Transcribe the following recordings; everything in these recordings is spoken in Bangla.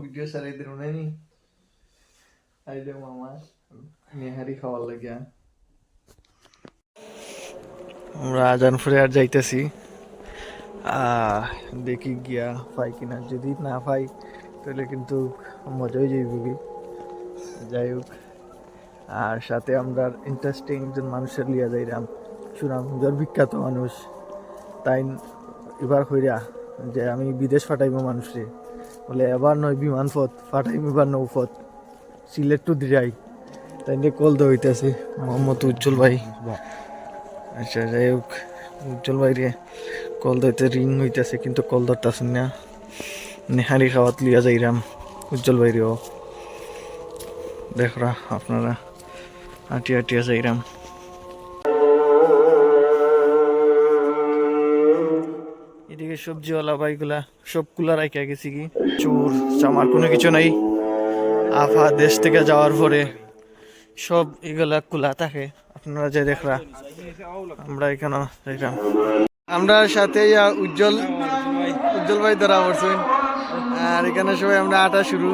ভিডিও সারাই আইলে মামা নেহারি খাওয়ার লাগিয়া আমরা আজানপুরে আর যাইতেছি দেখি গিয়া পাই কিনা যদি না পাই তাহলে কিন্তু মজাই যাইব যাই হোক আর সাথে আমরা ইন্টারেস্টিং একজন মানুষের লিয়া যাইলাম সুনামগঞ্জের বিখ্যাত মানুষ, তাই এবার হইরা যে আমি বিদেশ ফাটাইব মানুষরে। বলে, এবার নয়, বিমান পথ ফাটাইম এবার নৌপথ। সিলেট টু দিরাই। তাই নিয়ে কল তো হইতেছে মোহাম্মদ উজ্জ্বল ভাই। আচ্ছা যাই হোক, উজ্জ্বল ভাই রে কল ধরতে রিং হইতেছে, কিন্তু কল ধরতেছেন না। নেহারি খাওয়াত লিয়া যাইরাম, উজ্জ্বল ভাই রেও দেখরা, আপনারা হাঁটিয়া হাঁটিয়া যাইরাম। সবজিওয়ালা ভাইগুলা সবগুলা রাইখা গেছি কি? চোর, চামার কোনো কিছু নাই। আফা, দেশ থেকে যাওয়ার পরে সব এগুলা কুলা থাকে। আপনারা যে দেখরা, আমরা এখানে দেখলাম। আমরা সাথে ইয়া উজ্জ্বল উজ্জ্বল ভাই ধরা পড়ছেন আর এখানে সবাই আমরা আটা শুরু।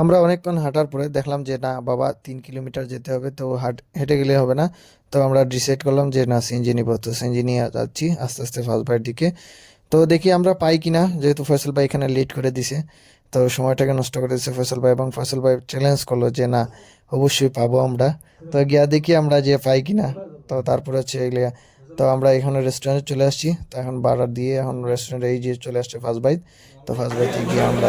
আমরা অনেকক্ষণ হাঁটার পরে দেখলাম যে, না, বাবা, তিন কিলোমিটার যেতে হবে, তো হাট, হেঁটে গেলে হবে না। তো আমরা ডিসাইড করলাম যে, না, সিএনজি নিব। তো সিএনজি নিয়ে যাচ্ছি আস্তে আস্তে ফার্স্ট বাইয়ের দিকে। তো দেখি আমরা পাই কি না যেহেতু ফয়সল ভাই এখানে লেট করে দিছে। তো সময়টাকে নষ্ট করে দিচ্ছে ফয়সল ভাই এবং ফয়সল ভাই চ্যালেঞ্জ করল যে, না, অবশ্যই পাবো আমরা। তো গিয়া দেখি আমরা যে পাই কি না তো তারপরে হচ্ছে এগুলো তো আমরা এখানে রেস্টুরেন্টে চলে আসছি। তো এখন বাড়া দিয়ে এখন রেস্টুরেন্টে এই যে চলে আসছে ফার্স্ট বাইট তো ফার্স্ট বাইতে গিয়ে আমরা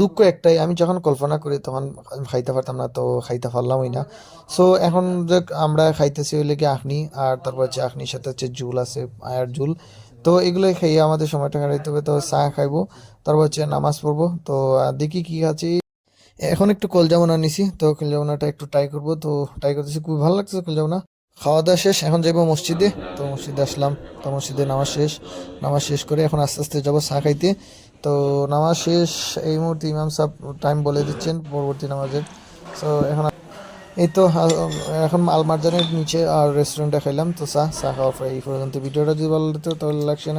দুঃখ একটাই, আমি যখন কল্পনা করি তখন খাইতে পারতাম না, তো খাইতে পারলামই না। সো এখন যে আমরা খাইতেছি হইলে কি আখনি, আর তারপর হচ্ছে আখনির সাথে হচ্ছে জুল আছে, আয়ার জুল তো এগুলোই খাইয়ে আমাদের সময়টা কাটাইতে হবে, তো চা খাইবো, তারপর হচ্ছে নামাজ পড়ব। তো দেখি কি আছে। এখন একটু কল কলজামনা নিছি, তো কল কলজামনাটা একটু ট্রাই করব। তো ট্রাই করতেছি, খুবই ভালো লাগছে কল কলজামনা। খাওয়া দাওয়া শেষ, এখন যাব মসজিদে। তো মসজিদে আসলাম, তো মসজিদে নামাজ শেষ। নামাজ শেষ করে এখন আস্তে আস্তে যাব চা খাইতে। তো নামাজ শেষ, এই মুহূর্তে ইমাম সাহেব টাইম বলে দিচ্ছেন, পরবর্তী নামাজের। তো এখন এই তো এখন আলমারজানের নিচে আর রেস্টুরেন্টে খাইলাম তো চা চা খাওয়ার এই পর্যন্ত। ভিডিওটা যদি ভালো লাগতো তাহলে লাগছে